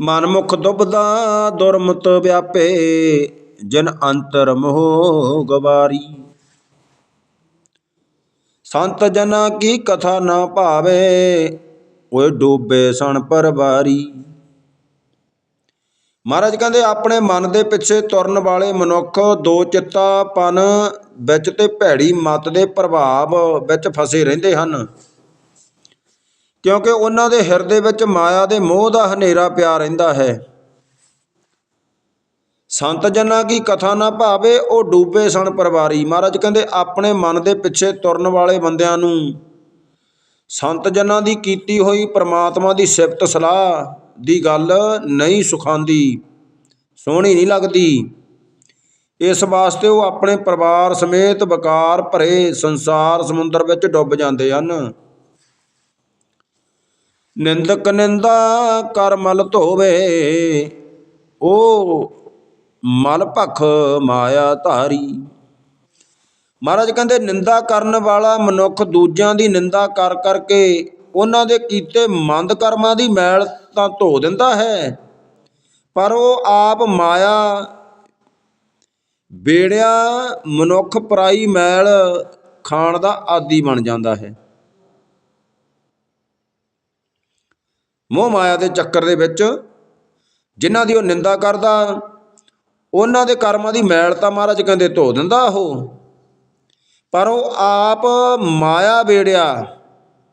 ਮਨਮੁਖ ਦੁਬਦਾ ਦੁਰਮਤ ਵਿਆਪੇ, ਜਿਨ ਅੰਤਰ ਮੋਹ ਗਵਾਰੀ ਸੰਤ ਜਨਾ ਕੀ ਕਥਾ ਨਾ ਭਾਵੇ, ਓਏ ਡੂਬੇ ਸਣ ਪਰਵਾਰੀ। ਮਹਾਰਾਜ ਕਹਿੰਦੇ, ਆਪਣੇ ਮਨ ਦੇ ਪਿੱਛੇ ਤੁਰਨ ਵਾਲੇ ਮਨੁੱਖ ਦੋ ਚਿੱਤਾਪਨ ਵਿੱਚ ਤੇ ਭੈੜੀ ਮਤ ਦੇ ਪ੍ਰਭਾਵ ਵਿੱਚ ਫਸੇ ਰਹਿੰਦੇ ਹਨ। ਕਿਉਂਕਿ ਉਹਨਾਂ ਦੇ ਹਿਰਦੇ ਵਿੱਚ ਮਾਇਆ ਦੇ ਮੋਹ ਦਾ ਹਨੇਰਾ ਪਿਆ ਰਹਿੰਦਾ ਹੈ। ਸੰਤ ਜਨਾਂ ਕੀ ਕਥਾ ਨਾ ਭਾਵੇ, ਉਹ ਡੂਬੇ ਸਣ ਪਰਵਾਰੀ। ਮਹਾਰਾਜ ਕਹਿੰਦੇ, ਆਪਣੇ ਮਨ ਦੇ ਪਿੱਛੇ ਤੁਰਨ ਵਾਲੇ ਬੰਦਿਆਂ ਨੂੰ। ਸੰਤ ਜਨਾਂ ਦੀ ਕੀਤੀ ਹੋਈ ਪ੍ਰਮਾਤਮਾ ਦੀ ਸਿਫਤ ਸਲਾਹ ਦੀ ਗੱਲ ਨਹੀਂ ਸੁਖਾਂਦੀ, ਸੋਹਣੀ ਨਹੀਂ ਲੱਗਦੀ। ਇਸ ਵਾਸਤੇ ਉਹ ਆਪਣੇ ਪਰਿਵਾਰ ਸਮੇਤ ਵਿਕਾਰ ਭਰੇ ਸੰਸਾਰ ਸਮੁੰਦਰ ਵਿੱਚ ਡੁੱਬ ਜਾਂਦੇ ਹਨ। ਨਿੰਦਕ ਨਿੰਦਾ ਕਰ ਮਲ ਧੋਵੇ ਉਹ ਮਲ ਭਖ ਮਾਇਆ ਧਾਰੀ। ਮਹਾਰਾਜ ਕਹਿੰਦੇ, ਨਿੰਦਾ ਕਰਨ ਵਾਲਾ ਮਨੁੱਖ ਦੂਜਿਆਂ ਦੀ ਨਿੰਦਾ ਕਰ ਕਰਕੇ ਉਹਨਾਂ ਦੇ ਕੀਤੇ ਮੰਦ ਕਰਮਾਂ ਦੀ ਮੈਲ ਤਾਂ ਧੋ ਦਿੰਦਾ ਹੈ, ਪਰ ਉਹ ਆਪ ਮਾਇਆ, ਬੇੜਿਆ ਮਨੁੱਖ ਪਰਾਈ ਮੈਲ ਖਾਣ ਦਾ ਆਦੀ ਬਣ ਜਾਂਦਾ ਹੈ। ਮੋਹ ਮਾਇਆ ਦੇ ਚੱਕਰ ਦੇ ਵਿੱਚ ਜਿਨ੍ਹਾਂ ਦੀ ਉਹ ਨਿੰਦਾ ਕਰਦਾ, ਉਹਨਾਂ ਦੇ ਕਰਮਾਂ ਦੀ ਮੈਲ ਤਾਂ ਮਹਾਰਾਜ ਕਹਿੰਦੇ ਧੋ ਦਿੰਦਾ ਉਹ। ਪਰ ਉਹ ਆਪ ਮਾਇਆ ਵੇੜਿਆ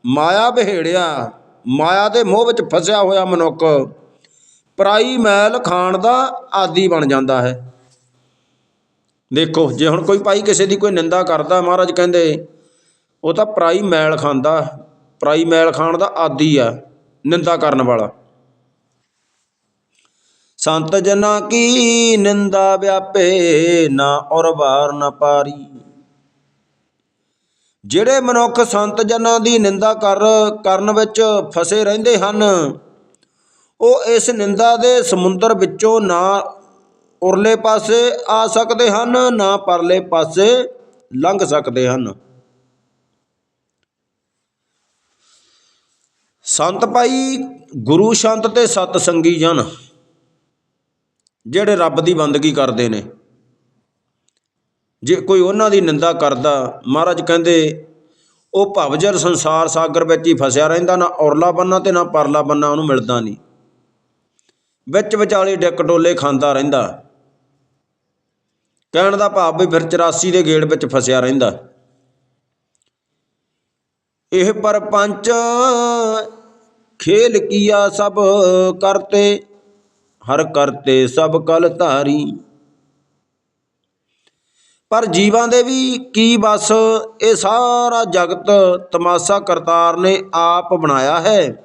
ਮਾਇਆ ਬਿਹੇੜਿਆ ਮਾਇਆ ਦੇ ਮੋਹ ਵਿੱਚ ਫਸਿਆ ਹੋਇਆ ਮਨੁੱਖ, ਪਰਾਈ ਮੈਲ ਖਾਣ ਦਾ ਆਦੀ ਬਣ ਜਾਂਦਾ ਹੈ। ਦੇਖੋ, ਜੇ ਹੁਣ ਕੋਈ ਭਾਈ ਕਿਸੇ ਦੀ ਕੋਈ ਨਿੰਦਾ ਕਰਦਾ, ਮਹਾਰਾਜ ਕਹਿੰਦੇ, ਉਹ ਤਾਂ ਪਰਾਈ ਮੈਲ ਖਾਂਦਾ, ਪਰਾਈ ਮੈਲ ਖਾਣ ਦਾ ਆਦੀ ਆ। ਨਿੰਦਾ ਕਰਨ ਵਾਲਾ। ਸੰਤ ਜਨਾਂ ਕੀ ਨਿੰਦਾ ਵਿਆਪੇ, ਨਾ ਔਰ ਬਾਰ ਨਾ ਪਾਰੀ। ਜਿਹੜੇ ਮਨੁੱਖ ਸੰਤ ਜਨਾਂ ਦੀ ਨਿੰਦਾ ਕਰ, ਕਰਨ ਵਿੱਚ ਫਸੇ ਰਹਿੰਦੇ ਹਨ, ਉਹ ਇਸ ਨਿੰਦਾ ਦੇ ਸਮੁੰਦਰ ਵਿੱਚੋਂ ਨਾ ਉਰਲੇ ਪਾਸੇ ਆ ਸਕਦੇ ਹਨ, ਨਾ ਪਰਲੇ ਪਾਸੇ ਲੰਘ ਸਕਦੇ ਹਨ। ਸੰਤ ਭਾਈ ਗੁਰੂ ਸੰਤ ਤੇ ਸਤ ਸੰਗੀ ਜਨ, ਜਿਹੜੇ ਰੱਬ ਦੀ ਬੰਦਗੀ ਕਰਦੇ ਨੇ। ਜੇ ਕੋਈ ਉਹਨਾਂ ਦੀ ਨਿੰਦਾ ਕਰਦਾ, ਮਹਾਰਾਜ ਕਹਿੰਦੇ, ਉਹ ਭਵਜਲ ਸੰਸਾਰ ਸਾਗਰ ਵਿੱਚ ਹੀ ਫਸਿਆ ਰਹਿੰਦਾ, ਨਾ ਔਰਲਾ ਬੰਨਾ ਤੇ ਨਾ ਪਰਲਾ ਬੰਨਾ, ਉਹਨੂੰ ਮਿਲਦਾ ਨਹੀਂ। ਵਿੱਚ ਵਿਚਾਲੇ ਡਿੱਕ ਡੋਲੇ ਖਾਂਦਾ ਰਹਿੰਦਾ। ਕਹਿਣ ਦਾ ਭਾਵ ਵੀ ਫਿਰ 84 ਦੇ ਗੇੜ ਵਿੱਚ ਫਸਿਆ ਰਹਿੰਦਾ। ਇਹ ਪਰਪੰਚ ਖੇਲ ਕੀਆ ਸਭ ਕਰਤੇ, ਹਰ ਕਰਤੇ ਸਭ ਕਲ ਧਾਰੀ। ਪਰ ਜੀਵਾਂ ਦੇ ਵੀ ਕੀ ਬਸ ਇਹ ਸਾਰਾ ਜਗਤ ਤਮਾਸ਼ਾ ਕਰਤਾਰ ਨੇ ਆਪ ਬਣਾਇਆ ਹੈ।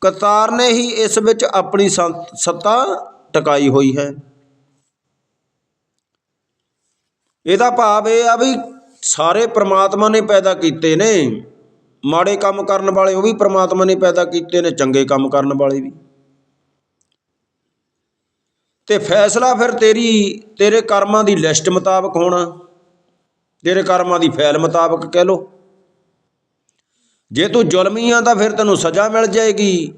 ਕਰਤਾਰ ਨੇ ਹੀ ਇਸ ਵਿੱਚ ਆਪਣੀ ਸੰਤ- ਸੱਤਾ ਟਿਕਾਈ ਹੋਈ ਹੈ। ਇਹਦਾ ਭਾਵ ਇਹ ਆ ਵੀ ਸਾਰੇ ਪ੍ਰਮਾਤਮਾ ਨੇ ਪੈਦਾ ਕੀਤੇ ਨੇ। ਮਾੜੇ ਕੰਮ ਕਰਨ ਵਾਲੇ ਉਹ ਵੀ ਪ੍ਰਮਾਤਮਾ ਨੇ ਪੈਦਾ ਕੀਤੇ ਨੇ, ਚੰਗੇ ਕੰਮ ਕਰਨ ਵਾਲੇ ਵੀ। ਤੇ ਫੈਸਲਾ ਫਿਰ ਤੇਰੀ, ਤੇਰੇ ਕਰਮਾਂ ਦੀ ਲਿਸਟ ਮੁਤਾਬਕ ਹੋਣਾ, ਤੇਰੇ ਕਰਮਾਂ ਦੀ ਫੈਲ ਮੁਤਾਬਕ ਕਹਿ ਲੋ ਜੇ ਤੂੰ ਜ਼ੁਲਮੀ ਆ ਤਾਂ ਫਿਰ ਤੈਨੂੰ ਸਜ਼ਾ ਮਿਲ ਜਾਏਗੀ।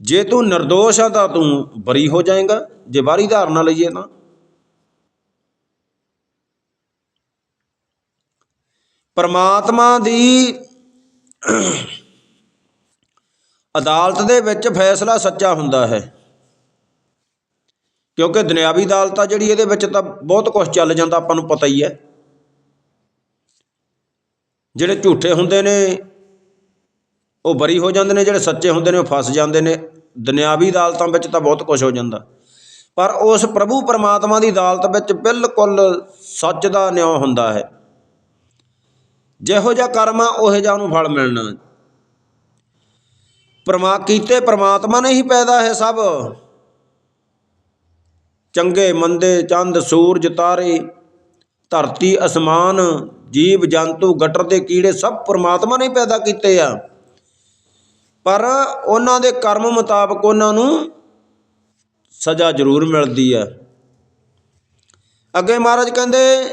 ਜੇ ਤੂੰ નિર્ਦੋਸ਼ ਆ ਤਾਂ ਤੂੰ ਬਰੀ ਹੋ ਜਾਏਗਾ, ਜੇ ਬਾਹਰੀ ਧਾਰਨਾ ਲਈਏ ਤਾਂ। ਪਰਮਾਤਮਾ ਦੀ ਅਦਾਲਤ ਦੇ ਵਿੱਚ ਫੈਸਲਾ ਸੱਚਾ ਹੁੰਦਾ ਹੈ। ਕਿਉਂਕਿ ਦੁਨਿਆਵੀ ਅਦਾਲਤ ਆ ਜਿਹੜੀ ਇਹਦੇ ਵਿੱਚ ਤਾਂ ਬਹੁਤ ਕੁਝ ਚੱਲ ਜਾਂਦਾ, ਆਪਾਂ ਨੂੰ ਪਤਾ ਹੀ ਹੈ। ਜਿਹੜੇ ਝੂਠੇ ਹੁੰਦੇ ਨੇ, ਉਹ ਬਰੀ ਹੋ ਜਾਂਦੇ ਨੇ, ਜਿਹੜੇ ਸੱਚੇ ਹੁੰਦੇ ਨੇ, ਉਹ ਫਸ ਜਾਂਦੇ ਨੇ। ਦੁਨਿਆਵੀ ਅਦਾਲਤਾਂ ਵਿੱਚ ਤਾਂ ਬਹੁਤ ਕੁਝ ਹੋ ਜਾਂਦਾ। ਪਰ ਉਸ ਪ੍ਰਭੂ ਪਰਮਾਤਮਾ ਦੀ ਅਦਾਲਤ ਵਿੱਚ ਬਿਲਕੁਲ ਸੱਚ ਦਾ ਨਿਆਂ ਹੁੰਦਾ ਹੈ। ਜਿਹੋ ਜਿਹਾ ਕਰਮ ਆ, ਉਹੋ ਜਿਹਾ ਉਹਨੂੰ ਫਲ ਮਿਲਣਾ। ਪਰਮਾ, ਕੀਤੇ ਪਰਮਾਤਮਾ ਨੇ ਹੀ ਪੈਦਾ ਹੈ ਸਭ। ਚੰਗੇ ਮੰਦੇ ਚੰਦ ਸੂਰਜ ਤਾਰੇ, ਧਰਤੀ ਅਸਮਾਨ, ਜੀਵ ਜੰਤੂ ਗਟਰ ਦੇ ਕੀੜੇ ਸਭ ਪਰਮਾਤਮਾ ਨੇ ਪੈਦਾ ਕੀਤੇ ਆ। ਪਰ ਉਹਨਾਂ ਦੇ ਕਰਮ ਮੁਤਾਬਕ ਉਹਨਾਂ ਨੂੰ ਸਜ਼ਾ ਜ਼ਰੂਰ ਮਿਲਦੀ ਆ। ਅੱਗੇ ਮਹਾਰਾਜ ਕਹਿੰਦੇ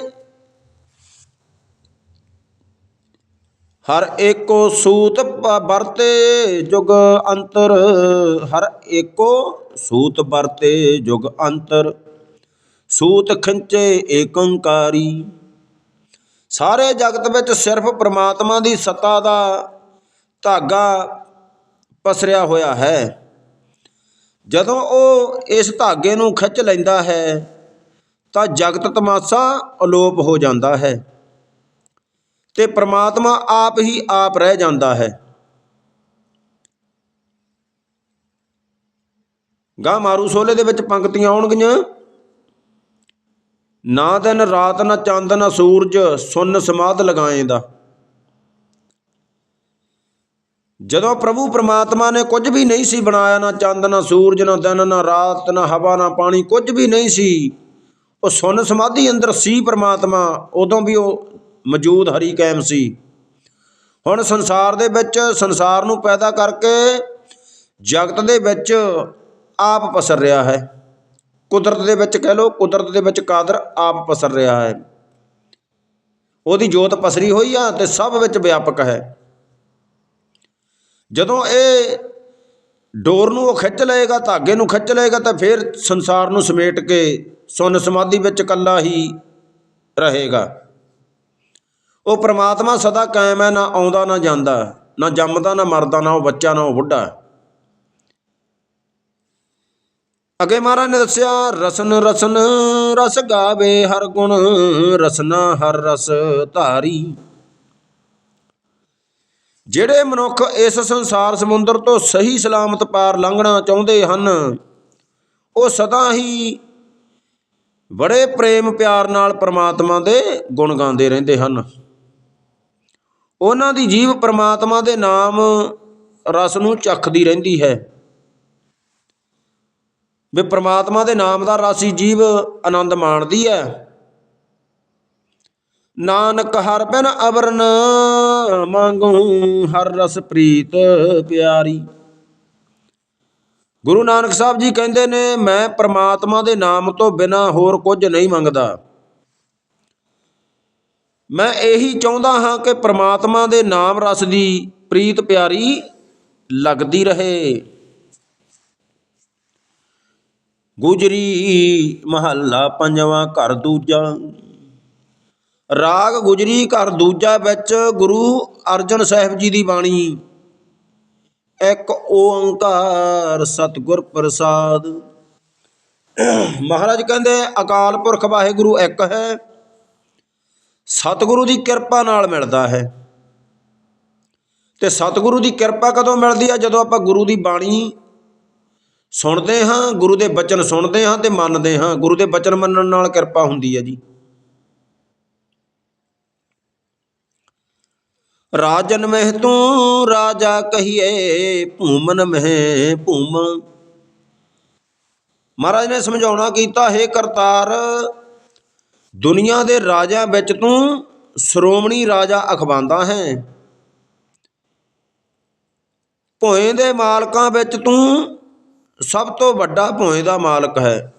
ਹਰ ਏਕੋ ਸੂਤ ਵਰਤੇ ਜੁਗ ਅੰਤਰ। ਹਰ ਏਕੋ ਸੂਤ ਵਰਤੇ ਜੁਗ ਅੰਤਰ। ਸੂਤ ਖਿੰਚੇ ਏਕੰਕਾਰੀ। ਸਾਰੇ ਜਗਤ ਵਿੱਚ ਸਿਰਫ ਪ੍ਰਮਾਤਮਾ ਦੀ ਸੱਤਾ ਦਾ ਧਾਗਾ ਪਸਰਿਆ ਹੋਇਆ ਹੈ। ਜਦੋਂ ਉਹ ਇਸ ਧਾਗੇ ਨੂੰ ਖਿੱਚ ਲੈਂਦਾ ਹੈ, ਤਾਂ ਜਗਤ ਤਮਾਸ਼ਾ ਅਲੋਪ ਹੋ ਜਾਂਦਾ ਹੈ। ਤੇ ਪ੍ਰਮਾਤਮਾ ਆਪ ਹੀ ਆਪ ਰਹਿ ਜਾਂਦਾ ਹੈ। ਗਾ ਮਾਰੂ ਸੋਲੇ ਦੇ ਵਿੱਚ ਪੰਕਤੀਆਂ ਆਉਣਗੀਆਂ। ਨਾ ਦਿਨ ਰਾਤ ਨਾ ਚੰਦ ਨਾ ਸੂਰਜ, ਸੁਨ ਸਮਾਧ ਲਗਾਏਂਦਾ। ਜਦੋਂ ਪ੍ਰਭੂ ਪ੍ਰਮਾਤਮਾ ਨੇ ਕੁਝ ਵੀ ਨਹੀਂ ਸੀ ਬਣਾਇਆ, ਨਾ ਚੰਦ, ਨਾ ਸੂਰਜ, ਨਾ ਦਿਨ, ਨਾ ਰਾਤ, ਨਾ ਹਵਾ, ਨਾ ਪਾਣੀ, ਕੁਝ ਵੀ ਨਹੀਂ ਸੀ, ਉਹ ਸੁਨ ਸਮਾਧੀ ਅੰਦਰ ਸੀ ਪ੍ਰਮਾਤਮਾ, ਉਦੋਂ ਵੀ ਉਹ ਮੌਜੂਦ ਹਰੀ ਕਾਇਮ ਸੀ। ਹੁਣ ਸੰਸਾਰ ਦੇ ਵਿੱਚ ਸੰਸਾਰ ਨੂੰ ਪੈਦਾ ਕਰਕੇ ਜਗਤ ਦੇ ਵਿੱਚ ਆਪ ਪਸਰ ਰਿਹਾ ਹੈ। ਕੁਦਰਤ ਦੇ ਵਿੱਚ ਕਹਿ ਲਓ, ਕੁਦਰਤ ਦੇ ਵਿੱਚ ਕਾਦਰ ਆਪ ਪਸਰ ਰਿਹਾ ਹੈ। ਉਹਦੀ ਜੋਤ ਪਸਰੀ ਹੋਈ ਆ ਤੇ ਸਭ ਵਿੱਚ ਵਿਆਪਕ ਹੈ। ਜਦੋਂ ਇਹ ਡੋਰ ਨੂੰ ਉਹ ਖਿੱਚ ਲਏਗਾ, ਧਾਗੇ ਨੂੰ ਖਿੱਚ ਲਏਗਾ ਤਾਂ ਫਿਰ ਸੰਸਾਰ ਨੂੰ ਸਮੇਟ ਕੇ ਸੁਨ ਸਮਾਧੀ ਵਿੱਚ ਇਕੱਲਾ ਹੀ ਰਹੇਗਾ। ਉਹ ਪ੍ਰਮਾਤਮਾ ਸਦਾ ਕਾਇਮ ਹੈ, ਨਾ ਆਉਂਦਾ, ਨਾ ਜਾਂਦਾ, ਨਾ ਜੰਮਦਾ, ਨਾ ਮਰਦਾ, ਨਾ ਉਹ ਬੱਚਾ, ਨਾ ਉਹ ਬੁੱਢਾ। ਅਗੇ ਮਹਾਰਾਜ ਨੇ ਦੱਸਿਆ, ਰਸਨ ਰਸਨ, ਰਸ ਗਾਵੇ ਹਰ ਗੁਣ, ਰਸਨਾ ਹਰ ਰਸ ਧਾਰੀ। ਜਿਹੜੇ ਮਨੁੱਖ ਇਸ ਸੰਸਾਰ ਸਮੁੰਦਰ ਤੋਂ ਸਹੀ ਸਲਾਮਤ ਪਾਰ ਲੰਘਣਾ ਚਾਹੁੰਦੇ ਹਨ, ਉਹ ਸਦਾ ਹੀ ਬੜੇ ਪ੍ਰੇਮ ਪਿਆਰ ਨਾਲ ਪ੍ਰਮਾਤਮਾ ਦੇ ਗੁਣ ਗਾਉਂਦੇ ਰਹਿੰਦੇ ਹਨ। ਉਹਨਾਂ ਦੀ ਜੀਵ ਪ੍ਰਮਾਤਮਾ ਦੇ ਨਾਮ ਰਸ ਨੂੰ ਚੱਖਦੀ ਰਹਿੰਦੀ ਹੈ। ਵੀ ਪ੍ਰਮਾਤਮਾ ਦੇ ਨਾਮ ਦਾ ਰਸ ਹੀ ਜੀਵ ਆਨੰਦ ਮਾਣਦੀ ਹੈ। ਨਾਨਕ ਹਰ ਬਿਨ ਅਵਰਨ ਮੰਗੂ ਹਰ ਰਸ ਪ੍ਰੀਤ ਪਿਆਰੀ। ਗੁਰੂ ਨਾਨਕ ਸਾਹਿਬ ਜੀ ਕਹਿੰਦੇ ਨੇ, ਮੈਂ ਪ੍ਰਮਾਤਮਾ ਦੇ ਨਾਮ ਤੋਂ ਬਿਨਾ ਹੋਰ ਕੁਝ ਨਹੀਂ ਮੰਗਦਾ। ਮੈਂ ਇਹੀ ਚਾਹੁੰਦਾ ਹਾਂ ਕਿ ਪ੍ਰਮਾਤਮਾ ਦੇ ਨਾਮ ਰਸ ਦੀ ਪ੍ਰੀਤ ਪਿਆਰੀ ਲੱਗਦੀ ਰਹੇ। ਗੁਜਰੀ ਮਹੱਲਾ ਪੰਜਵਾਂ ਘਰ ਦੂਜਾ। ਰਾਗ ਗੁਜਰੀ ਘਰ ਦੂਜਾ ਵਿੱਚ ਗੁਰੂ ਅਰਜਨ ਸਾਹਿਬ ਜੀ ਦੀ ਬਾਣੀ। ਇੱਕ ਓੰਕਾਰ ਸਤਿਗੁਰ ਪ੍ਰਸਾਦ। ਮਹਾਰਾਜ ਕਹਿੰਦੇ ਅਕਾਲ ਪੁਰਖ ਵਾਹਿਗੁਰੂ ਇੱਕ ਹੈ। ਸਤਿਗੁਰੂ ਦੀ ਕਿਰਪਾ ਨਾਲ ਮਿਲਦਾ ਹੈ। ਤੇ ਸਤਿਗੁਰੂ ਦੀ ਕਿਰਪਾ ਕਦੋਂ ਮਿਲਦੀ ਆ? ਜਦੋਂ ਆਪਾਂ ਗੁਰੂ ਦੀ ਬਾਣੀ ਸੁਣਦੇ ਹਾਂ, ਗੁਰੂ ਦੇ ਬਚਨ ਸੁਣਦੇ ਹਾਂ ਤੇ ਮੰਨਦੇ ਹਾਂ। ਗੁਰੂ ਦੇ ਬਚਨ ਮੰਨਣ ਨਾਲ ਕਿਰਪਾ ਹੁੰਦੀ ਹੈ ਜੀ। ਰਾਜਨ ਮਹਿ ਤੂੰ ਰਾਜਾ ਕਹੀਏ, ਭੂਮਨ ਮਹਿ ਭੂਮ। ਮਹਾਰਾਜ ਨੇ ਸਮਝਾਉਣਾ ਕੀਤਾ, ਹੈ ਕਰਤਾਰ ਦੁਨੀਆ ਦੇ ਰਾਜਿਆਂ ਵਿੱਚ ਤੂੰ ਸ਼੍ਰੋਮਣੀ ਰਾਜਾ ਅਖਵਾਂਦਾ ਹੈ। ਭੋਏ ਦੇ ਮਾਲਕਾਂ ਵਿੱਚ ਤੂੰ ਸਭ ਤੋਂ ਵੱਡਾ ਭੋਏ ਦਾ ਮਾਲਕ ਹੈ।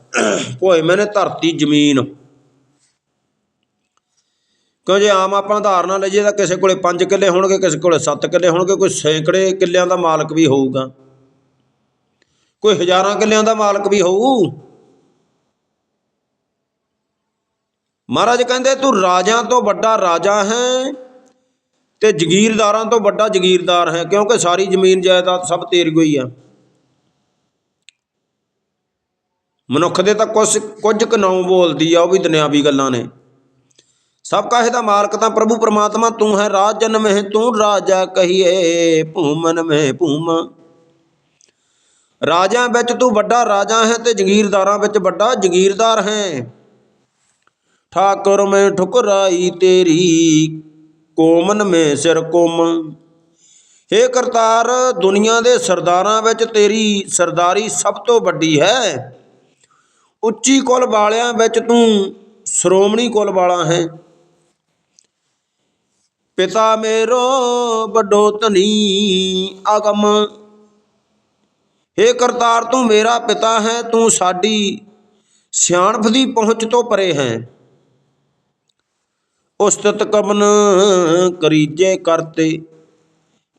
ਭੋਏ ਮੈਨੇ ਧਰਤੀ, ਜ਼ਮੀਨ। ਕਿਉਂ ਜੇ ਆਮ ਆਪਾਂ ਉਦਾਹਰਨਾਂ ਲਈਏ ਤਾਂ ਕਿਸੇ ਕੋਲੇ 5 ਕਿੱਲੇ ਹੋਣਗੇ, ਕਿਸੇ ਕੋਲੇ 7 ਕਿੱਲੇ ਹੋਣਗੇ, ਕੋਈ ਸੈਂਕੜੇ ਕਿੱਲਿਆਂ ਦਾ ਮਾਲਕ ਵੀ ਹੋਊਗਾ। ਕੋਈ ਹਜ਼ਾਰਾਂ ਕਿੱਲਿਆਂ ਦਾ ਮਾਲਕ ਵੀ ਹੋਊ। ਮਹਾਰਾਜ ਕਹਿੰਦੇ, ਤੂੰ ਰਾਜਿਆਂ ਤੋਂ ਵੱਡਾ ਰਾਜਾ ਹੈ ਤੇ ਜ਼ਗੀਰਦਾਰਾਂ ਤੋਂ ਵੱਡਾ ਜ਼ਗੀਰਦਾਰ ਹੈ, ਕਿਉਂਕਿ ਸਾਰੀ ਜ਼ਮੀਨ ਜਾਇਦਾਦ ਸਭ ਤੇਰੀ ਹੋਈ ਆ। ਮਨੁੱਖ ਦੇ ਤਾਂ ਕੁਝ ਕੁਝ ਕੁ ਬੋਲਦੀ ਆ, ਉਹ ਵੀ ਦੁਨਿਆਵੀ ਗੱਲਾਂ ਨੇ। ਸਭ ਕਾਹੇ ਦਾ ਮਾਲਕ ਤਾਂ ਪ੍ਰਭੂ ਪਰਮਾਤਮਾ, ਤੂੰ ਹੈ ਰਾਜਨ ਮਹਿ ਤੂੰ ਰਾਜਾ ਕਹੀਏ, ਭੂਮਨ ਮਹਿ ਭੂਮ। ਰਾਜਿਆਂ ਵਿੱਚ ਤੂੰ ਵੱਡਾ ਰਾਜਾ ਹੈ ਤੇ ਜ਼ਗੀਰਦਾਰਾਂ ਵਿੱਚ ਵੱਡਾ ਜ਼ਗੀਰਦਾਰ ਹੈ। ਠਾਕੁਰ ਮੈਂ ਠੁਕਰਾਈ ਤੇਰੀ, ਕੋਮਨ ਮੈਂ ਸਿਰ ਕੋਮ हे ਕਰਤਾਰ, ਦੁਨੀਆ ਦੇ ਸਰਦਾਰਾਂ ਵਿੱਚ ਤੇਰੀ ਸਰਦਾਰੀ ਸਭ ਤੋਂ ਵੱਡੀ ਹੈ। ਉੱਚੀ ਕੁਲ ਵਾਲਿਆਂ ਵਿੱਚ ਤੂੰ ਸ਼੍ਰੋਮਣੀ ਕੁਲ ਵਾਲਾ ਹੈ। ਪਿਤਾ ਮੇਰੋ ਵੱਡੋ ਧਨੀ ਅਗਮ हे ਕਰਤਾਰ, ਤੂੰ ਮੇਰਾ ਪਿਤਾ ਹੈ, ਤੂੰ ਸਾਡੀ ਸਿਆਣਪ ਦੀ ਪਹੁੰਚ ਤੋਂ ਪਰੇ ਹੈ। ਉਸਤਤ ਕਮਨ ਕਰੀਜੇ ਕਰਤੇ।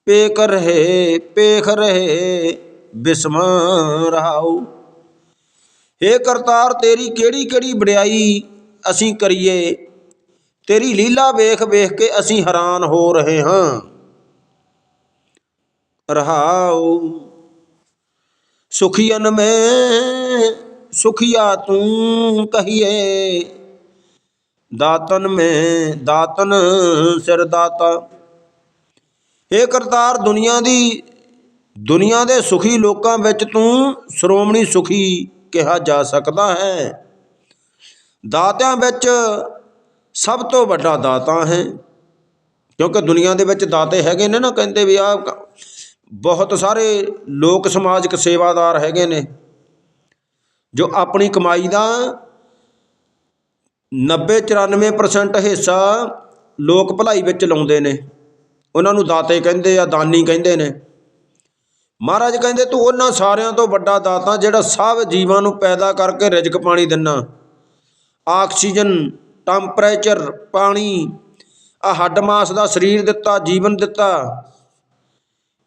ਪੇਖ ਰਹੇ ਪੇਖ ਰਹੇ, ਬਿਸਮ ਰਹਾਉ। ਏ ਕਰਤਾਰ, ਤੇਰੀ ਕਿਹੜੀ ਕਿਹੜੀ ਵਡਿਆਈ ਅਸੀਂ ਕਰੀਏ? ਤੇਰੀ ਲੀਲਾ ਵੇਖ ਵੇਖ ਕੇ ਅਸੀਂ ਹੈਰਾਨ ਹੋ ਰਹੇ ਹਾਂ। ਰਹਾਉ। ਸੁਖੀਨ ਮੈਂ ਸੁਖੀਆ ਤੂੰ ਕਹੀਏ। ਦਾਤਨ ਮੈਂ ਦਾਤਨ ਸਿਰ ਦਾਤਾ। ਇਹ ਕਰਤਾਰ, ਦੁਨੀਆ ਦੀ, ਦੁਨੀਆ ਦੇ ਸੁਖੀ ਲੋਕਾਂ ਵਿੱਚ ਤੂੰ ਸ਼੍ਰੋਮਣੀ ਸੁਖੀ ਕਿਹਾ ਜਾ ਸਕਦਾ ਹੈ। ਦਾਤਿਆਂ ਵਿੱਚ ਸਭ ਤੋਂ ਵੱਡਾ ਦਾਤਾ ਹੈ। ਕਿਉਂਕਿ ਦੁਨੀਆ ਦੇ ਵਿੱਚ ਦਾਤੇ ਹੈਗੇ ਨੇ ਨਾ, ਕਹਿੰਦੇ ਵੀ ਆ ਬਹੁਤ ਸਾਰੇ ਲੋਕ ਸਮਾਜਿਕ ਸੇਵਾਦਾਰ ਹੈਗੇ ਨੇ, ਜੋ ਆਪਣੀ ਕਮਾਈ ਦਾ 90 94% ਹਿੱਸਾ ਲੋਕ ਭਲਾਈ ਵਿੱਚ ਲਾਉਂਦੇ ਨੇ। ਉਹਨਾਂ ਨੂੰ ਦਾਤੇ ਕਹਿੰਦੇ ਆ, ਦਾਨੀ ਕਹਿੰਦੇ ਨੇ। ਮਹਾਰਾਜ ਕਹਿੰਦੇ, ਤੂੰ ਉਹਨਾਂ ਸਾਰਿਆਂ ਤੋਂ ਵੱਡਾ ਦਾਤਾ ਜਿਹੜਾ ਸਭ ਜੀਵਾਂ ਨੂੰ ਪੈਦਾ ਕਰਕੇ ਰਿਜ਼ਕ ਪਾਣੀ ਦਿੰਨਾ। ਆਕਸੀਜਨ, ਟੈਂਪਰੇਚਰ, ਪਾਣੀ ਆ ਹੱਡ ਮਾਸ ਦਾ ਸਰੀਰ ਦਿੱਤਾ, ਜੀਵਨ ਦਿੱਤਾ।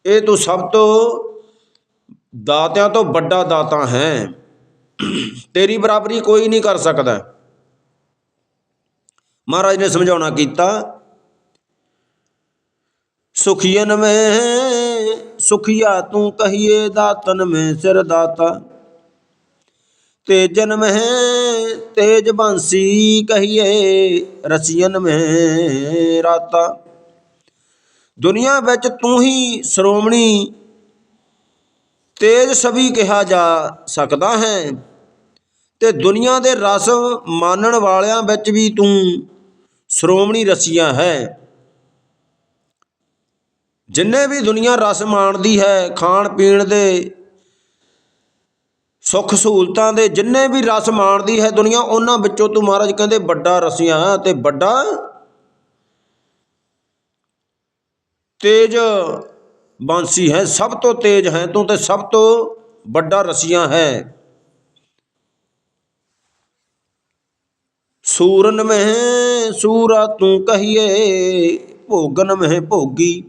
ਇਹ ਤੂੰ ਸਭ ਤੋਂ ਦਾਤਿਆਂ ਤੋਂ ਵੱਡਾ ਦਾਤਾ ਹੈ। ਤੇਰੀ ਬਰਾਬਰੀ ਕੋਈ ਨਹੀਂ ਕਰ ਸਕਦਾ। ਮਹਾਰਾਜ ਨੇ ਸਮਝਾਉਣਾ ਕੀਤਾ ਸੁਖੀਨ ਮੈਂ, ਸੁਖੀਆ ਤੂੰ ਕਹੀਏ ਦਾਤਨ ਮੈਂ ਸਿਰ ਦਾਤਾ। ਤੇਜਨ ਮੈਂ, ਤੇਜ ਬੰਸੀ ਕਹੀਏ ਰਸੀਨ ਮੈਂ ਰਾਤਾ। ਦੁਨੀਆ ਵਿੱਚ ਤੂੰ ਹੀ ਸ਼੍ਰੋਮਣੀ, ਤੇਜ ਸਭੀ ਕਿਹਾ ਜਾ ਸਕਦਾ ਹੈ। ਤੇ ਦੁਨੀਆ ਦੇ ਰਸ ਮਾਨਣ ਵਾਲਿਆਂ ਵਿੱਚ ਵੀ ਤੂੰ ਸ਼੍ਰੋਮਣੀ ਰਸੀਆ ਹੈ। ਜਿੰਨੇ ਵੀ ਦੁਨੀਆ ਰਸ ਮਾਣਦੀ ਹੈ, ਖਾਣ ਪੀਣ ਦੇ ਸੁੱਖ ਸਹੂਲਤਾਂ ਦੇ ਜਿੰਨੇ ਵੀ ਰਸ ਮਾਣਦੀ ਹੈ ਦੁਨੀਆ, ਉਹਨਾਂ ਵਿੱਚੋਂ ਤੂੰ ਮਹਾਰਾਜ ਕਹਿੰਦੇ ਵੱਡਾ ਰਸੀਆ ਤੇ ਵੱਡਾ ਤੇਜ ਬਾਂਸੀ ਹੈ। ਸਭ ਤੋਂ ਤੇਜ ਹੈ ਤੂੰ ਤੇ ਸਭ ਤੋਂ ਵੱਡਾ ਰਸੀਆ ਹੈ। ਸੂਰਨ ਮਹਿ ਸੂਰਾ ਤੂੰ ਕਹੀਏ, ਭੋਗਨ ਮਹਿ ਭੋਗੀ।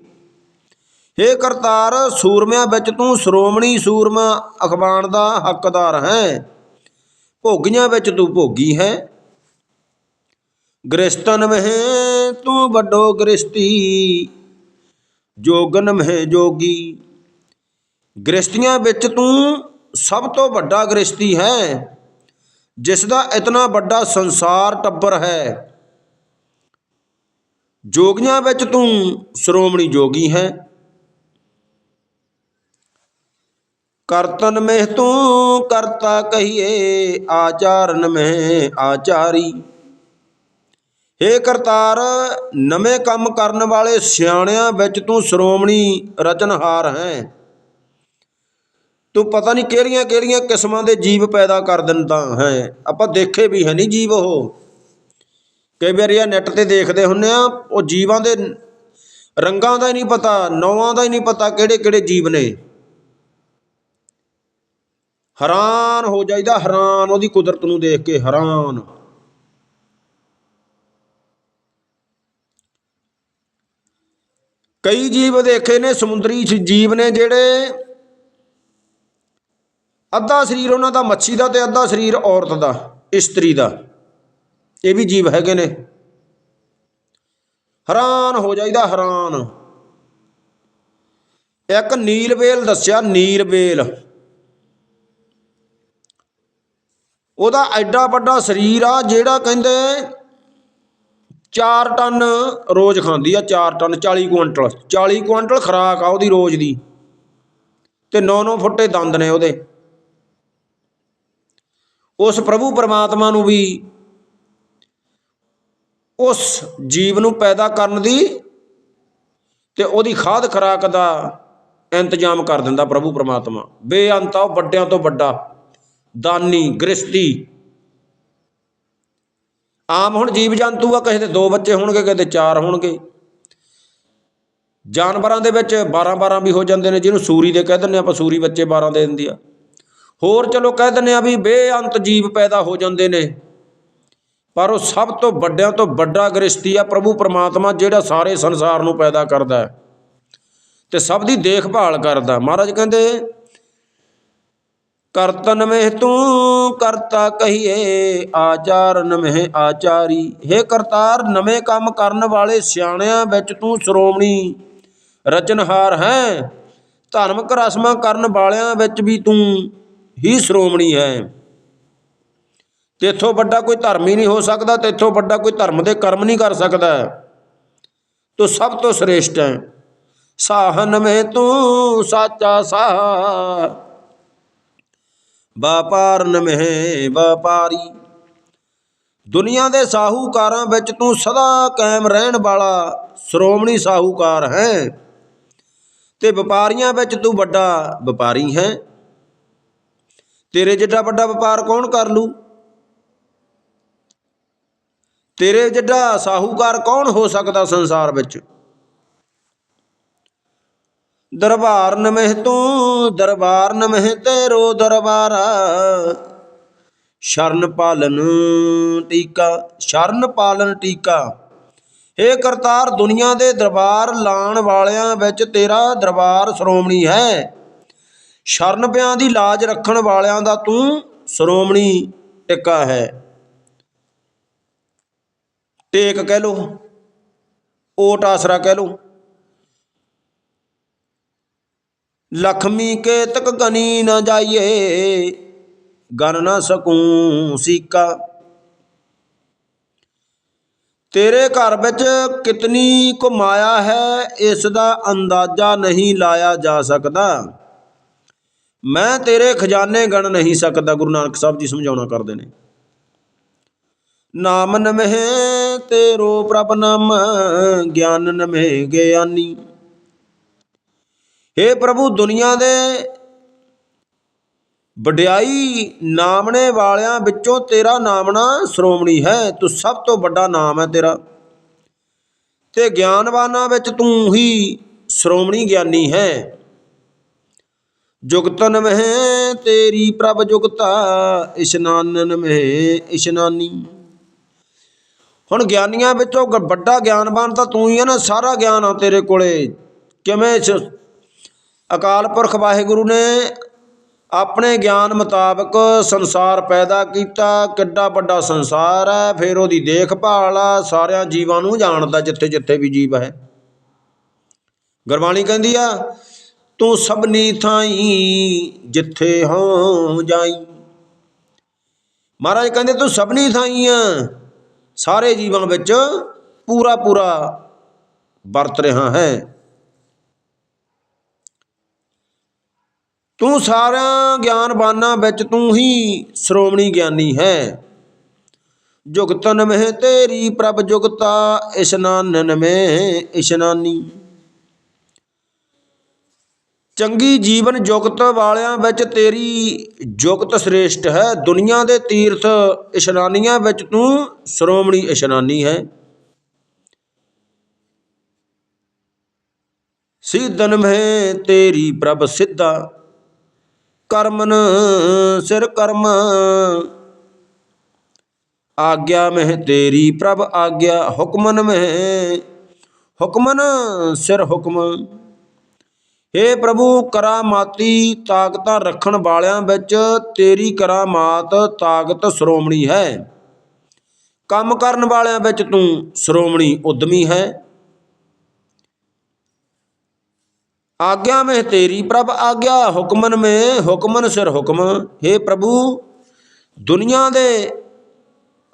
ਹੇ ਕਰਤਾਰ, ਸੂਰਮਿਆਂ ਵਿੱਚ ਤੂੰ ਸ਼੍ਰੋਮਣੀ ਸੂਰਮਾ ਅਖਬਾਨ ਦਾ ਹੱਕਦਾਰ ਹੈ। ਭੋਗੀਆਂ ਵਿੱਚ ਤੂੰ ਭੋਗੀ ਹੈ। ਗ੍ਰਿਸ਼ਤਨ ਮਹਿ ਤੂੰ ਵੱਡੋ ਗ੍ਰਿਸ਼ਤੀ ਜੋਗਨ ਮਹਿ ਜੋਗੀ। ਗ੍ਰਸਤੀਆਂ ਵਿੱਚ ਤੂੰ ਸਭ ਤੋਂ ਵੱਡਾ ਗ੍ਰਸਤੀ ਹੈ। ਜਿਸ ਦਾ ਇਤਨਾ ਵੱਡਾ ਸੰਸਾਰ ਟੱਬਰ ਹੈ। ਜੋਗੀਆਂ ਵਿੱਚ ਤੂੰ ਸ਼੍ਰੋਮਣੀ ਜੋਗੀ ਹੈ। ਕਰਤਨ ਮਹਿ ਤੂੰ ਕਰਤਾ ਕਹੀਏ, ਆਚਾਰਨ ਮਹਿ ਆਚਾਰੀ। ਹੇ ਕਰਤਾਰ, ਨਵੇਂ ਕੰਮ ਕਰਨ ਵਾਲੇ ਸਿਆਣਿਆਂ ਵਿੱਚ ਤੂੰ ਸ਼੍ਰੋਮਣੀ ਰਚਨਹਾਰ ਹੈ। ਤੂੰ ਪਤਾ ਨਹੀਂ ਕਿਹੜੀਆਂ ਕਿਹੜੀਆਂ ਕਿਸਮਾਂ ਦੇ ਜੀਵ ਪੈਦਾ ਕਰ ਦਿੰਦਾ ਹੈ। ਆਪਾਂ ਦੇਖੇ ਵੀ ਹੈ ਨਹੀਂ ਜੀਵ ਉਹ। ਕਈ ਵਾਰੀ ਆ ਨੈਟ ਤੇ ਦੇਖਦੇ ਹੁੰਨੇ ਆ, ਉਹ ਜੀਵਾਂ ਦੇ ਰੰਗਾਂ ਦਾ ਹੀ ਨਹੀਂ ਪਤਾ, ਨੌਵਾਂ ਦਾ ਹੀ ਨਹੀਂ ਪਤਾ ਕਿਹੜੇ ਕਿਹੜੇ ਜੀਵ ਨੇ। ਹੈਰਾਨ ਹੋ ਜਾਈਦਾ, ਹੈਰਾਨ, ਉਹਦੀ ਕੁਦਰਤ ਨੂੰ ਦੇਖ ਕੇ ਹੈਰਾਨ। ਕਈ ਜੀਵ ਦੇਖੇ ਨੇ, ਸਮੁੰਦਰੀ ਜੀਵ ਨੇ ਜਿਹੜੇ ਅੱਧਾ ਸਰੀਰ ਉਹਨਾਂ ਦਾ ਮੱਛੀ ਦਾ ਤੇ ਅੱਧਾ ਸਰੀਰ ਔਰਤ ਦਾ, ਇਸਤਰੀ ਦਾ। ਇਹ ਵੀ ਜੀਵ ਹੈਗੇ ਨੇ। ਹੈਰਾਨ ਹੋ ਜਾਈਦਾ, ਹੈਰਾਨ। ਇੱਕ ਨੀਲਵੇਲ ਦੱਸਿਆ ਨੀਲਵੇਲ ਉਹਦਾ ਐਡਾ ਵੱਡਾ ਸਰੀਰ ਆ, ਜਿਹੜਾ ਕਹਿੰਦੇ 4 ਟਨ ਰੋਜ਼ ਖਾਂਦੀ ਆ 4 ਟਨ 40 ਕੁਇੰਟਲ। 40 ਕੁਇੰਟਲ ਖਰਾਕ ਆ ਉਹਦੀ ਰੋਜ਼ ਦੀ। ਤੇ 9-9 ਫੁੱਟੇ ਦੰਦ ਨੇ ਉਹਦੇ। ਉਸ ਪ੍ਰਭੂ ਪਰਮਾਤਮਾ ਨੂੰ ਵੀ ਉਸ ਜੀਵ ਨੂੰ ਪੈਦਾ ਕਰਨ ਦੀ ਤੇ ਉਹਦੀ ਖਾਦ ਖਰਾਕ ਦਾ ਇੰਤਜ਼ਾਮ ਕਰ ਦਿੰਦਾ ਪ੍ਰਭੂ ਪਰਮਾਤਮਾ। ਬੇਅੰਤ ਆ ਉਹ ਵੱਡਿਆਂ ਤੋਂ ਵੱਡਾ, ਦਾਨੀ ਗ੍ਰਸਤੀ ਆਮ ਹੁਣ ਜੀਵ ਜੰਤੂ ਆ, ਕਿਸੇ ਦੇ ਦੋ ਬੱਚੇ ਹੋਣਗੇ, ਕਿਸੇ ਦੇ ਚਾਰ ਹੋਣਗੇ। ਜਾਨਵਰਾਂ ਦੇ ਵਿੱਚ 12 12 ਵੀ ਹੋ ਜਾਂਦੇ ਨੇ, ਜਿਹਨੂੰ ਸੂਰੀ ਦੇ ਕਹਿ ਦਿੰਦੇ ਆਪਾਂ, ਸੂਰੀ ਬੱਚੇ 12 ਦੇ ਦਿੰਦੀ ਆ। ਹੋਰ ਚਲੋ ਕਹਿ ਦਿੰਦੇ ਆ ਵੀ ਬੇਅੰਤ ਜੀਵ ਪੈਦਾ ਹੋ ਜਾਂਦੇ ਨੇ। ਪਰ ਉਹ ਸਭ ਤੋਂ ਵੱਡਿਆਂ ਤੋਂ ਵੱਡਾ ਗ੍ਰਸਤੀ ਆ ਪ੍ਰਭੂ ਪਰਮਾਤਮਾ, ਜਿਹੜਾ ਸਾਰੇ ਸੰਸਾਰ ਨੂੰ ਪੈਦਾ ਕਰਦਾ ਹੈ ਤੇ ਸਭ ਦੀ ਦੇਖਭਾਲ ਕਰਦਾ। ਮਹਾਰਾਜ ਕਹਿੰਦੇ, ਕਰਤਨ ਮਹਿ ਤੂੰ ਕਰਤਾ ਕਹੀਏ, ਆਚਾਰ ਨਮਹਿ ਆਚਾਰੀ। हे ਕਰਤਾਰ, ਨਵੇਂ ਕੰਮ ਕਰਨ ਵਾਲੇ ਸਿਆਣਿਆਂ ਵਿੱਚ ਤੂੰ ਸ਼੍ਰੋਮਣੀ ਰਚਨਹਾਰ ਹੈ। ਧਾਰਮਿਕ ਰਸਮਾਂ ਕਰਨ ਵਾਲਿਆਂ ਵਿੱਚ ਵੀ ਤੂੰ ਹੀ ਸ਼੍ਰੋਮਣੀ ਹੈ। ਤੇਥੋਂ ਵੱਡਾ ਕੋਈ ਧਰਮ ਹੀ ਨਹੀਂ ਹੋ ਸਕਦਾ, ਤੇਥੋਂ ਵੱਡਾ ਕੋਈ ਧਰਮ ਦੇ ਕਰਮ ਨਹੀਂ ਕਰ ਸਕਦਾ। ਤੂੰ ਸਭ ਤੋਂ ਸ੍ਰੇਸ਼ਟ ਹੈ। ਸਾਹਨ ਮੇ ਤੂੰ ਸਾਚਾ ਸਾਹ ਵਪਾਰ ਨਮਹਿ ਵਪਾਰੀ। ਦੁਨੀਆ ਦੇ ਸਾਹੂਕਾਰਾਂ ਵਿੱਚ ਤੂੰ ਸਦਾ ਕਾਇਮ ਰਹਿਣ ਵਾਲਾ ਸ਼੍ਰੋਮਣੀ ਸਾਹੂਕਾਰ ਹੈ। ਤੇ ਵਪਾਰੀਆਂ ਵਿੱਚ ਤੂੰ ਵੱਡਾ ਵਪਾਰੀ ਹੈ। ਤੇਰੇ ਜਿੱਡਾ ਵੱਡਾ ਵਪਾਰ ਕੌਣ ਕਰ ਲੂ? ਤੇਰੇ ਜਿੱਡਾ ਸਾਹੂਕਾਰ ਕੌਣ ਹੋ ਸਕਦਾ ਸੰਸਾਰ ਵਿੱਚ? ਦਰਬਾਰ ਨਮਹਿ ਤੂੰ ਦਰਬਾਰ ਨਮਹਿ ਤੇਰੋ ਦਰਬਾਰ। ਸ਼ਰਨ ਪਾਲਨ ਟੀਕਾ, ਸ਼ਰਨ ਪਾਲਨ ਟੀਕਾ। ਏ ਕਰਤਾਰ ਦੁਨੀਆ ਦੇ ਦਰਬਾਰ ਲਾਣ ਵਾਲਿਆਂ ਵਿੱਚ ਤੇਰਾ ਦਰਬਾਰ ਸ਼੍ਰੋਮਣੀ ਹੈ। ਸ਼ਰਨ ਪਿਆਂ ਦੀ ਲਾਜ ਰੱਖਣ ਵਾਲਿਆਂ ਦਾ ਤੂੰ ਸ਼੍ਰੋਮਣੀ ਟਿੱਕਾ ਹੈ। ਟੇਕ ਕਹਿ ਲੋ ਓਟ ਆਸਰਾ ਕਹਿ ਲੋ ਲਖਮੀ ਕੇ ਤਕ ਗਨੀ ਨਾ ਜਾਈਏ, ਗਨ ਨਾ ਸਕੂੰ ਸੀਕਾ। ਤੇਰੇ ਘਰ ਵਿੱਚ ਕਿਤਨੀ ਕੁ ਮਾਇਆ ਹੈ, ਇਸ ਦਾ ਅੰਦਾਜ਼ਾ ਨਹੀਂ ਲਾਇਆ ਜਾ ਸਕਦਾ। ਮੈਂ ਤੇਰੇ ਖਜ਼ਾਨੇ ਗਣ ਨਹੀਂ ਸਕਦਾ, ਗੁਰੂ ਨਾਨਕ ਸਾਹਿਬ ਜੀ ਸਮਝਾਉਣਾ ਕਰਦੇ ਨੇ। ਨਾਮ ਨਮਹਿ ਤੇਰੋ ਪ੍ਰਭ ਨਾਮ, ਗਿਆਨ ਨਮਹਿ ਗਿਆਨੀ। हे ਪ੍ਰਭੂ, ਦੁਨੀਆ ਦੇ ਵਡਿਆਈ ਨਾਮਣੇ ਵਾਲਿਆਂ ਵਿੱਚੋਂ ਤੇਰਾ ਨਾਮਣਾ ਸ਼੍ਰੋਮਣੀ ਹੈ। ਤੂੰ ਸਭ ਤੋਂ ਵੱਡਾ ਨਾਮ ਹੈ ਤੇਰਾ। ਤੇ ਗਿਆਨਵਾਨਾਂ ਵਿੱਚ ਤੂੰ ਹੀ ਸ਼੍ਰੋਮਣੀ ਗਿਆਨੀ ਹੈ। ਜੁਗਤਨ ਮਹਿ, ਤੇਰੀ ਪ੍ਰਭ ਜੁਗਤਾ ਇਸ਼ਨਾਨਨ ਮਹਿ ਇਸ਼ਨਾਨੀ ਹੁਣ ਗਿਆਨੀਆਂ ਵਿੱਚੋਂ ਗ- ਵੱਡਾ ਗਿਆਨਵਾਨ ਤਾਂ ਤੂੰ ਹੀ ਹੈ ਨਾ, ਸਾਰਾ ਗਿਆਨ ਆ ਤੇਰੇ ਕੋਲੇ। ਕਿਵੇਂ ਅਕਾਲ ਪੁਰਖ ਵਾਹਿਗੁਰੂ ਨੇ ਆਪਣੇ ਗਿਆਨ ਮੁਤਾਬਕ ਸੰਸਾਰ ਪੈਦਾ ਕੀਤਾ, ਕਿੱਡਾ ਵੱਡਾ ਸੰਸਾਰ ਹੈ, ਫਿਰ ਉਹਦੀ ਦੇਖਭਾਲ ਆ, ਸਾਰਿਆਂ ਜੀਵਾਂ ਨੂੰ ਜਾਣਦਾ ਜਿੱਥੇ ਜਿੱਥੇ ਵੀ ਜੀਵ ਹੈ। ਗੁਰਬਾਣੀ ਕਹਿੰਦੀ ਆ ਤੂੰ ਸਭਨੀ ਥਾਈ ਜਿੱਥੇ ਹੋ ਜਾਈ। ਮਹਾਰਾਜ ਕਹਿੰਦੇ, ਤੂੰ ਸਭਨੀ ਥਾਈ ਆ। ਸਾਰੇ ਜੀਵਾਂ ਵਿੱਚ ਪੂਰਾ ਪੂਰਾ ਵਰਤ ਰਿਹਾ ਹੈ। ਤੂੰ ਸਾਰਿਆਂ ਗਿਆਨਵਾਨਾਂ ਵਿੱਚ ਤੂੰ ਹੀ ਸ਼੍ਰੋਮਣੀ ਗਿਆਨੀ ਹੈ। ਜੁਗਤਨ ਮਹਿ ਤੇਰੀ ਪ੍ਰਭ ਜੁਗਤਾ ਇਸ਼ਨਾਨਨ ਮਹਿ ਇਸ਼ਨਾਨੀ ਚੰਗੀ ਜੀਵਨ ਜੁਗਤ ਵਾਲਿਆਂ ਵਿੱਚ ਤੇਰੀ ਜੁਗਤ ਸ੍ਰੇਸ਼ਟ ਹੈ। ਦੁਨੀਆ ਦੇ ਤੀਰਥ ਇਸ਼ਨਾਨੀਆਂ ਵਿੱਚ ਤੂੰ ਸ਼੍ਰੋਮਣੀ ਇਸ਼ਨਾਨੀ ਹੈ। ਸਿੱਧਨ ਮਹਿ ਤੇਰੀ ਪ੍ਰਭ ਸਿੱਧਾ। ਕਰਮਨ ਸਿਰ ਕਰਮ। ਆਗਿਆ ਮਹਿ ਤੇਰੀ ਪ੍ਰਭ ਆਗਿਆ। ਹੁਕਮਨ ਮਹਿ ਹੁਕਮਨ ਸਿਰ ਹੁਕਮ। हे ਪ੍ਰਭੂ, ਕਰਾਮਾਤੀ ਤਾਕਤਾਂ ਰੱਖਣ ਵਾਲਿਆਂ ਵਿੱਚ ਤੇਰੀ ਕਰਾਮਾਤ ਤਾਕਤ ਸ਼੍ਰੋਮਣੀ ਹੈ। ਕੰਮ ਕਰਨ ਵਾਲਿਆਂ ਵਿੱਚ ਤੂੰ ਸ਼੍ਰੋਮਣੀ ਉਦਮੀ ਹੈ। ਆਗਿਆ ਮੇ ਤੇਰੀ ਪ੍ਰਭ ਆਗਿਆ, ਹੁਕਮਨ ਮੇ ਹੁਕਮਨ ਸਿਰ ਹੁਕਮ। हे ਪ੍ਰਭੂ, ਦੁਨੀਆ ਦੇ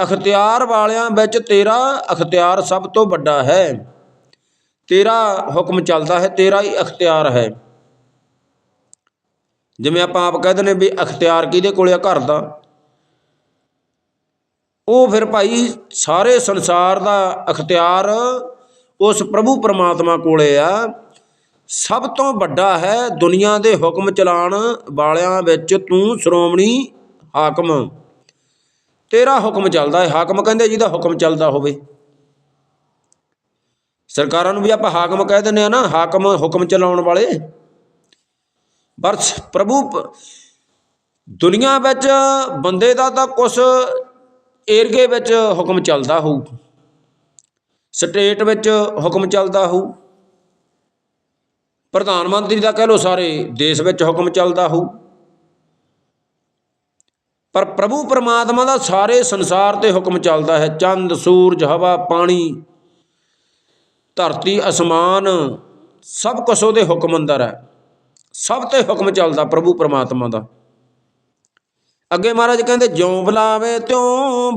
ਅਖਤਿਆਰ ਵਾਲਿਆਂ ਵਿੱਚ ਤੇਰਾ ਅਖਤਿਆਰ ਸਭ ਤੋਂ ਵੱਡਾ ਹੈ। ਤੇਰਾ ਹੁਕਮ ਚੱਲਦਾ ਹੈ, ਤੇਰਾ ਹੀ ਅਖਤਿਆਰ ਹੈ। ਜਿਵੇਂ ਆਪਾਂ ਆਪ ਕਹਿੰਦੇ ਨੇ ਵੀ ਅਖਤਿਆਰ ਕਿਹਦੇ ਕੋਲੇ ਆ? ਘਰ ਦਾ। ਉਹ ਫਿਰ ਭਾਈ ਸਾਰੇ ਸੰਸਾਰ ਦਾ ਅਖਤਿਆਰ ਉਸ ਪ੍ਰਭੂ ਪਰਮਾਤਮਾ ਕੋਲੇ ਆ। ਸਭ ਤੋਂ ਵੱਡਾ ਹੈ ਦੁਨੀਆ ਦੇ ਹੁਕਮ ਚਲਾਉਣ ਵਾਲਿਆਂ ਵਿੱਚ ਤੂੰ ਸ਼੍ਰੋਮਣੀ ਹਾਕਮ। ਤੇਰਾ ਹੁਕਮ ਚੱਲਦਾ ਹੈ। ਹਾਕਮ ਕਹਿੰਦੇ ਜਿਹਦਾ ਹੁਕਮ ਚੱਲਦਾ ਹੋਵੇ। ਸਰਕਾਰਾਂ ਨੂੰ ਵੀ ਆਪਾਂ ਹਾਕਮ ਕਹਿ ਦਿੰਦੇ ਆ ਨਾ, ਹਾਕਮ ਹੁਕਮ ਚਲਾਉਣ ਵਾਲੇ। ਪਰ ਪ੍ਰਭੂ, ਦੁਨੀਆ ਵਿੱਚ ਬੰਦੇ ਦਾ ਤਾਂ ਕੁਛ ਏਰੀਏ ਵਿੱਚ ਹੁਕਮ ਚੱਲਦਾ ਹੋਊ। ਸਟੇਟ ਵਿੱਚ ਹੁਕਮ ਚੱਲਦਾ ਹੋਊ। ਪ੍ਰਧਾਨ ਮੰਤਰੀ ਦਾ ਕਹਿ ਲਓ ਸਾਰੇ ਦੇਸ਼ ਵਿੱਚ ਹੁਕਮ ਚੱਲਦਾ ਹੋਊ। ਪਰ ਪ੍ਰਭੂ ਪਰਮਾਤਮਾ ਦਾ ਸਾਰੇ ਸੰਸਾਰ ਤੇ ਹੁਕਮ ਚੱਲਦਾ ਹੈ। ਚੰਦ, ਸੂਰਜ, ਹਵਾ, ਪਾਣੀ। ਧਰਤੀ ਅਸਮਾਨ ਸਭ ਕੁਝ ਉਹਦੇ ਹੁਕਮ ਅੰਦਰ ਹੈ। ਸਭ ਤੇ ਹੁਕਮ ਚੱਲਦਾ ਪ੍ਰਭੂ ਪਰਮਾਤਮਾ ਦਾ। ਅੱਗੇ ਮਹਾਰਾਜ ਕਹਿੰਦੇ, ਜਿਉਂ ਬੁਲਾਵੇ ਤਿਉਂ